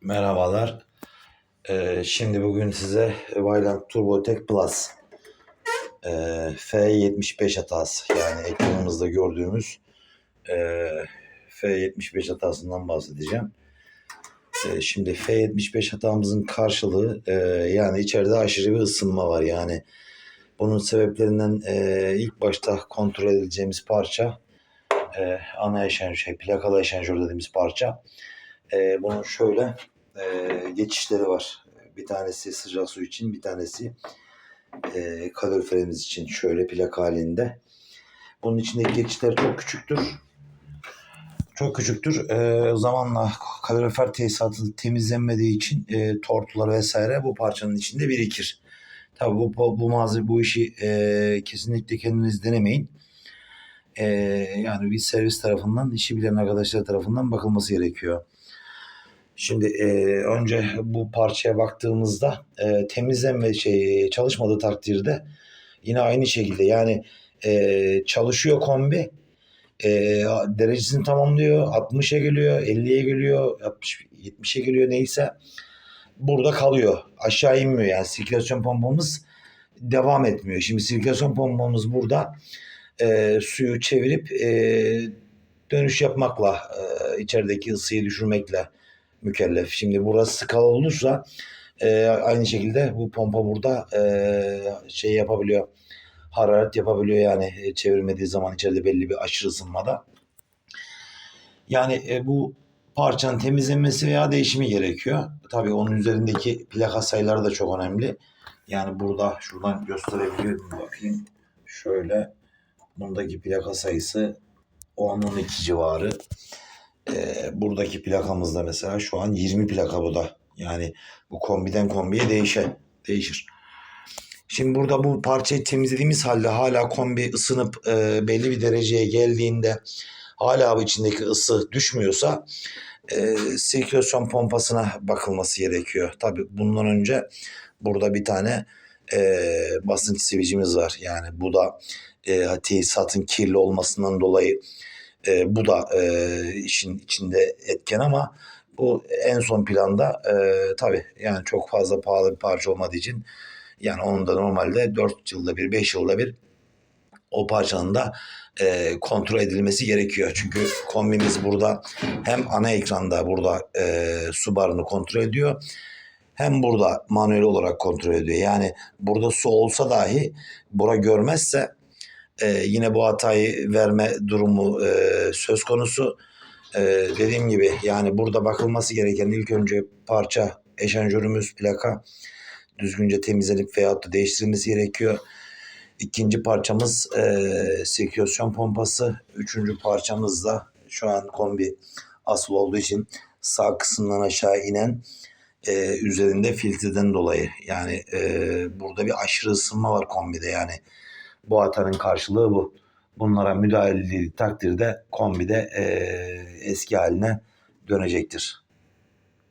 Merhabalar. Ee, şimdi bugün size Vaillant TurboTech Plus ee, F75 hatası yani ekranımızda gördüğümüz ee, F75 hatasından bahsedeceğim. Ee, şimdi F75 hatamızın karşılığı ee, yani içeride aşırı bir ısınma var yani. Bunun sebeplerinden ee, ilk başta kontrol edileceğimiz parça ee, ana eşenjör, şey, plakalı eşenjör dediğimiz parça. Ee, bunun şöyle e, geçişleri var. Bir tanesi sıcak su için, bir tanesi e, kaloriferimiz için şöyle plak halinde. Bunun içindeki geçişler çok küçüktür. Çok küçüktür. E, zamanla kalorifer tesisatı temizlenmediği için e, tortular vesaire bu parçanın içinde birikir. Tabi bu, bu, bu malzeme bu işi e, kesinlikle kendiniz denemeyin. E, yani bir servis tarafından, işi bilen arkadaşlar tarafından bakılması gerekiyor. Şimdi e, önce bu parçaya baktığımızda e, temizlenme şey çalışmadığı takdirde yine aynı şekilde. Yani e, çalışıyor kombi e, derecesini tamamlıyor 60'a geliyor 50'ye geliyor 60 70'e geliyor neyse burada kalıyor. Aşağı inmiyor. Yani sirkülasyon pompamız devam etmiyor. Şimdi sirkülasyon pompamız burada e, suyu çevirip e, dönüş yapmakla e, içerideki ısıyı düşürmekle mükellef. Şimdi burası skala olursa e, aynı şekilde bu pompa burada e, şey yapabiliyor. Hararet yapabiliyor yani e, çevirmediği zaman içeride belli bir aşırı ısınmada. Yani e, bu parçanın temizlenmesi veya değişimi gerekiyor. Tabii onun üzerindeki plaka sayıları da çok önemli. Yani burada şuradan gösterebiliyorum bakayım. Şöyle bundaki plaka sayısı 10-12 civarı. Ee, buradaki plakamızda mesela şu an 20 plaka bu da. Yani bu kombiden kombiye değişen, değişir. Şimdi burada bu parçayı temizlediğimiz halde hala kombi ısınıp e, belli bir dereceye geldiğinde hala bu içindeki ısı düşmüyorsa e, sirkülasyon pompasına bakılması gerekiyor. Tabi bundan önce burada bir tane e, basınç sivicimiz var. Yani bu da e, tesisatın kirli olmasından dolayı e, bu da e, işin içinde etken ama bu en son planda e, tabii yani çok fazla pahalı bir parça olmadığı için yani onun da normalde 4 yılda bir 5 yılda bir o parçanın da e, kontrol edilmesi gerekiyor. Çünkü kombimiz burada hem ana ekranda burada e, su barını kontrol ediyor hem burada manuel olarak kontrol ediyor. Yani burada su olsa dahi bura görmezse e, yine bu hatayı verme durumu e, söz konusu. E, dediğim gibi yani burada bakılması gereken ilk önce parça eşanjörümüz plaka düzgünce temizlenip veyahut da değiştirilmesi gerekiyor. İkinci parçamız e, sirkülasyon pompası. Üçüncü parçamız da şu an kombi asıl olduğu için sağ kısımdan aşağı inen e, üzerinde filtreden dolayı. Yani e, burada bir aşırı ısınma var kombide yani. Bu hatanın karşılığı bu. Bunlara müdahale edildiği takdirde kombide e, eski haline dönecektir.